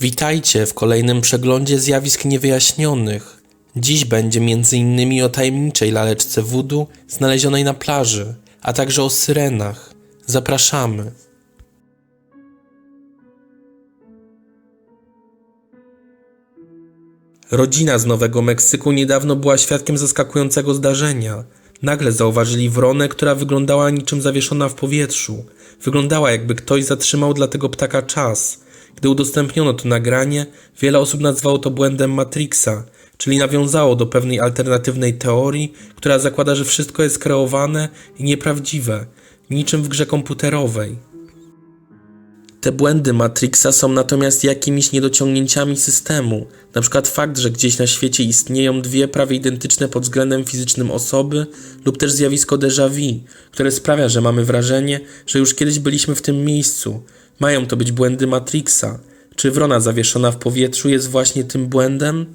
Witajcie w kolejnym przeglądzie zjawisk niewyjaśnionych. Dziś będzie m.in. o tajemniczej laleczce voodoo znalezionej na plaży, a także o syrenach. Zapraszamy. Rodzina z Nowego Meksyku niedawno była świadkiem zaskakującego zdarzenia. Nagle zauważyli wronę, która wyglądała niczym zawieszona w powietrzu. Wyglądała jakby ktoś zatrzymał dla tego ptaka czas. Gdy udostępniono to nagranie, wiele osób nazwało to błędem Matrixa, czyli nawiązało do pewnej alternatywnej teorii, która zakłada, że wszystko jest kreowane i nieprawdziwe, niczym w grze komputerowej. Te błędy Matrixa są natomiast jakimiś niedociągnięciami systemu, przykład fakt, że gdzieś na świecie istnieją dwie prawie identyczne pod względem fizycznym osoby, lub też zjawisko déjà vu, które sprawia, że mamy wrażenie, że już kiedyś byliśmy w tym miejscu. Mają to być błędy Matrixa. Czy wrona zawieszona w powietrzu jest właśnie tym błędem?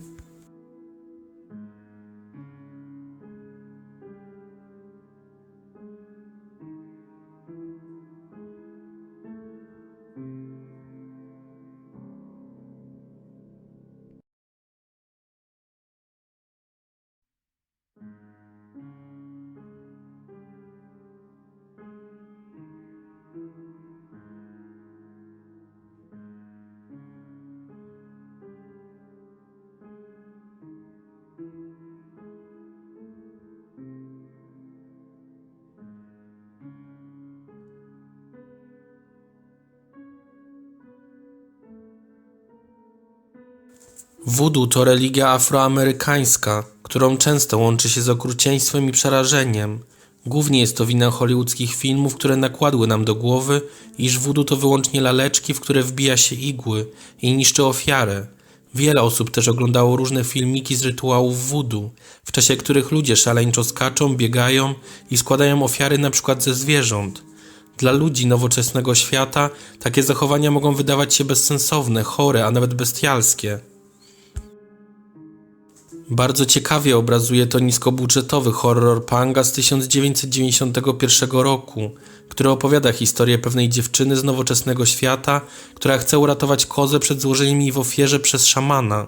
Voodoo to religia afroamerykańska, którą często łączy się z okrucieństwem i przerażeniem. Głównie jest to wina hollywoodzkich filmów, które nakładły nam do głowy, iż voodoo to wyłącznie laleczki, w które wbija się igły i niszczy ofiarę. Wiele osób też oglądało różne filmiki z rytuałów voodoo, w czasie których ludzie szaleńczo skaczą, biegają i składają ofiary przykład ze zwierząt. Dla ludzi nowoczesnego świata takie zachowania mogą wydawać się bezsensowne, chore, a nawet bestialskie. Bardzo ciekawie obrazuje to niskobudżetowy horror Panga z 1991 roku, który opowiada historię pewnej dziewczyny z nowoczesnego świata, która chce uratować kozę przed złożeniem jej w ofierze przez szamana.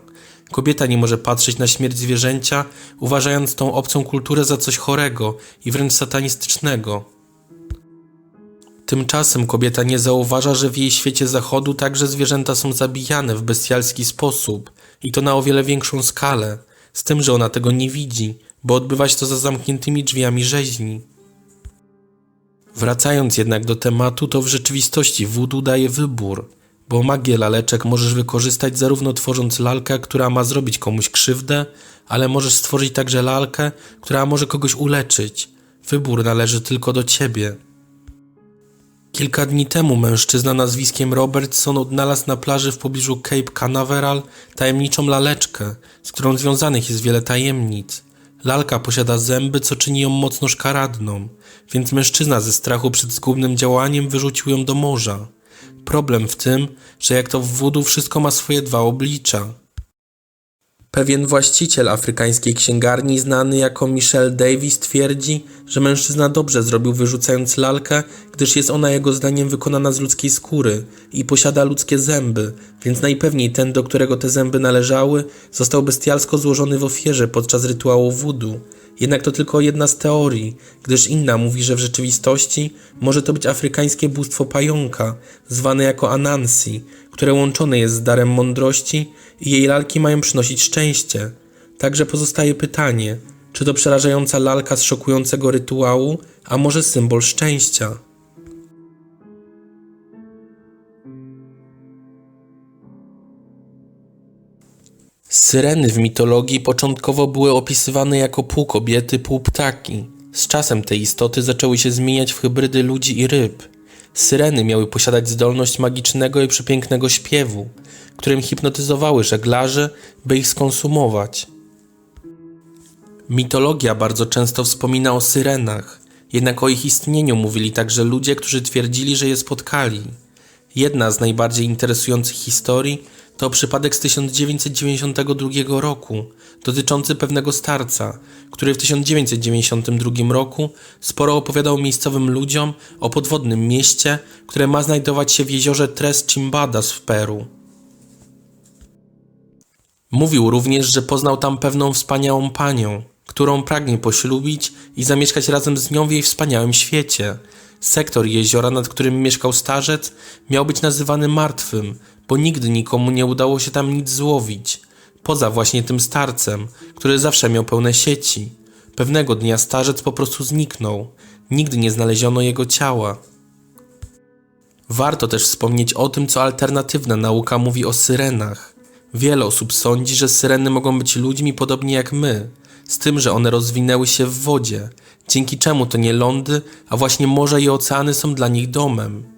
Kobieta nie może patrzeć na śmierć zwierzęcia, uważając tą obcą kulturę za coś chorego i wręcz satanistycznego. Tymczasem kobieta nie zauważa, że w jej świecie zachodu także zwierzęta są zabijane w bestialski sposób i to na o wiele większą skalę z tym, że ona tego nie widzi, bo odbywa się to za zamkniętymi drzwiami rzeźni. Wracając jednak do tematu, to w rzeczywistości voodoo daje wybór, bo magię laleczek możesz wykorzystać zarówno tworząc lalkę, która ma zrobić komuś krzywdę, ale możesz stworzyć także lalkę, która może kogoś uleczyć. Wybór należy tylko do ciebie. Kilka dni temu mężczyzna nazwiskiem Robertson odnalazł na plaży w pobliżu Cape Canaveral tajemniczą laleczkę, z którą związanych jest wiele tajemnic. Lalka posiada zęby, co czyni ją mocno szkaradną, więc mężczyzna ze strachu przed zgubnym działaniem wyrzucił ją do morza. Problem w tym, że jak to w voodoo wszystko ma swoje dwa oblicza. Pewien właściciel afrykańskiej księgarni, znany jako Michel Davis, twierdzi, że mężczyzna dobrze zrobił wyrzucając lalkę, gdyż jest ona jego zdaniem wykonana z ludzkiej skóry i posiada ludzkie zęby, więc najpewniej ten, do którego te zęby należały, został bestialsko złożony w ofierze podczas rytuału voodoo. Jednak to tylko jedna z teorii, gdyż inna mówi, że w rzeczywistości może to być afrykańskie bóstwo pająka, zwane jako Anansi, które łączone jest z darem mądrości i jej lalki mają przynosić szczęście. Także pozostaje pytanie, czy to przerażająca lalka z szokującego rytuału, a może symbol szczęścia? Syreny w mitologii początkowo były opisywane jako pół kobiety, pół ptaki. Z czasem te istoty zaczęły się zmieniać w hybrydy ludzi i ryb. Syreny miały posiadać zdolność magicznego i przepięknego śpiewu, którym hipnotyzowały żeglarzy, by ich skonsumować. Mitologia bardzo często wspomina o syrenach, jednak o ich istnieniu mówili także ludzie, którzy twierdzili, że je spotkali. Jedna z najbardziej interesujących historii to przypadek z 1992 roku, dotyczący pewnego starca, który w 1992 roku sporo opowiadał miejscowym ludziom o podwodnym mieście, które ma znajdować się w jeziorze Tres Chimbadas w Peru. Mówił również, że poznał tam pewną wspaniałą panią, którą pragnie poślubić i zamieszkać razem z nią w jej wspaniałym świecie. Sektor jeziora, nad którym mieszkał starzec, miał być nazywany martwym, bo nigdy nikomu nie udało się tam nic złowić. Poza właśnie tym starcem, który zawsze miał pełne sieci. Pewnego dnia starzec po prostu zniknął. Nigdy nie znaleziono jego ciała. Warto też wspomnieć o tym, co alternatywna nauka mówi o syrenach. Wiele osób sądzi, że syreny mogą być ludźmi podobnie jak my, z tym, że one rozwinęły się w wodzie, dzięki czemu to nie lądy, a właśnie morze i oceany są dla nich domem.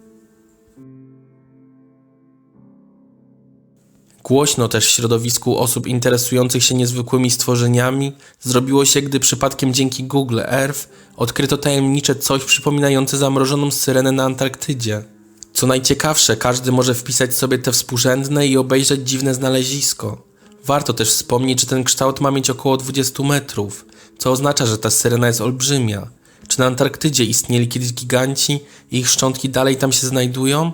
Głośno też w środowisku osób interesujących się niezwykłymi stworzeniami zrobiło się, gdy przypadkiem dzięki Google Earth odkryto tajemnicze coś przypominające zamrożoną syrenę na Antarktydzie. Co najciekawsze, każdy może wpisać sobie te współrzędne i obejrzeć dziwne znalezisko. Warto też wspomnieć, że ten kształt ma mieć około 20 metrów, co oznacza, że ta syrena jest olbrzymia. Czy na Antarktydzie istnieli kiedyś giganci i ich szczątki dalej tam się znajdują?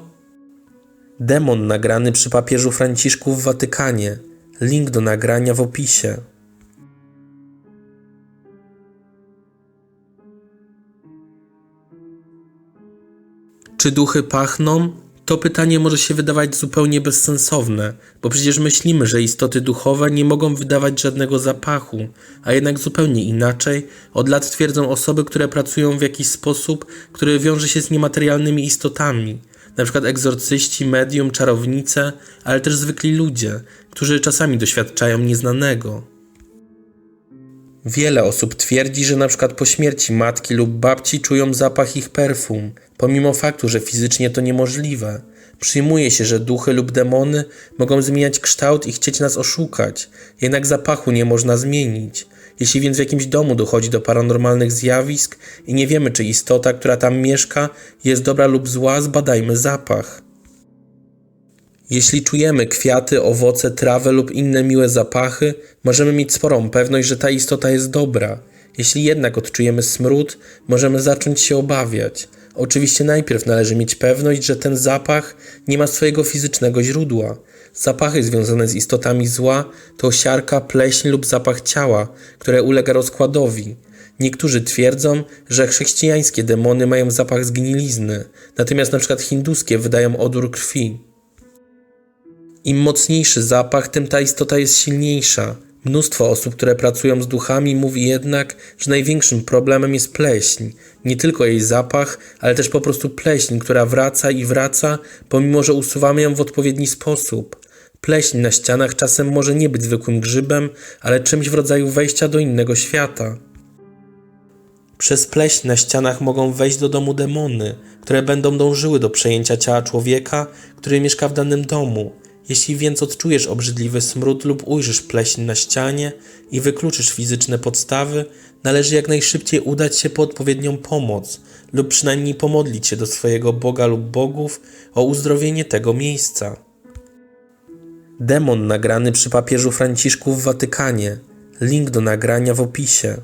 Demon nagrany przy papieżu Franciszku w Watykanie. Link do nagrania w opisie. Czy duchy pachną? To pytanie może się wydawać zupełnie bezsensowne, bo przecież myślimy, że istoty duchowe nie mogą wydawać żadnego zapachu, a jednak zupełnie inaczej od lat twierdzą osoby, które pracują w jakiś sposób, który wiąże się z niematerialnymi istotami, przykład egzorcyści, medium, czarownice, ale też zwykli ludzie, którzy czasami doświadczają nieznanego. Wiele osób twierdzi, że na przykład po śmierci matki lub babci czują zapach ich perfum, pomimo faktu, że fizycznie to niemożliwe. Przyjmuje się, że duchy lub demony mogą zmieniać kształt i chcieć nas oszukać, jednak zapachu nie można zmienić. Jeśli więc w jakimś domu dochodzi do paranormalnych zjawisk i nie wiemy, czy istota, która tam mieszka, jest dobra lub zła, zbadajmy zapach. Jeśli czujemy kwiaty, owoce, trawę lub inne miłe zapachy, możemy mieć sporą pewność, że ta istota jest dobra. Jeśli jednak odczujemy smród, możemy zacząć się obawiać. Oczywiście najpierw należy mieć pewność, że ten zapach nie ma swojego fizycznego źródła. Zapachy związane z istotami zła to siarka, pleśń lub zapach ciała, które ulega rozkładowi. Niektórzy twierdzą, że chrześcijańskie demony mają zapach zgnilizny, natomiast np. hinduskie wydają odór krwi. Im mocniejszy zapach, tym ta istota jest silniejsza. Mnóstwo osób, które pracują z duchami, mówi jednak, że największym problemem jest pleśń. Nie tylko jej zapach, ale też po prostu pleśń, która wraca i wraca, pomimo że usuwamy ją w odpowiedni sposób. Pleśń na ścianach czasem może nie być zwykłym grzybem, ale czymś w rodzaju wejścia do innego świata. Przez pleśń na ścianach mogą wejść do domu demony, które będą dążyły do przejęcia ciała człowieka, który mieszka w danym domu. Jeśli więc odczujesz obrzydliwy smród lub ujrzysz pleśń na ścianie i wykluczysz fizyczne podstawy, należy jak najszybciej udać się po odpowiednią pomoc lub przynajmniej pomodlić się do swojego Boga lub bogów o uzdrowienie tego miejsca. Demon nagrany przy papieżu Franciszku w Watykanie. Link do nagrania w opisie.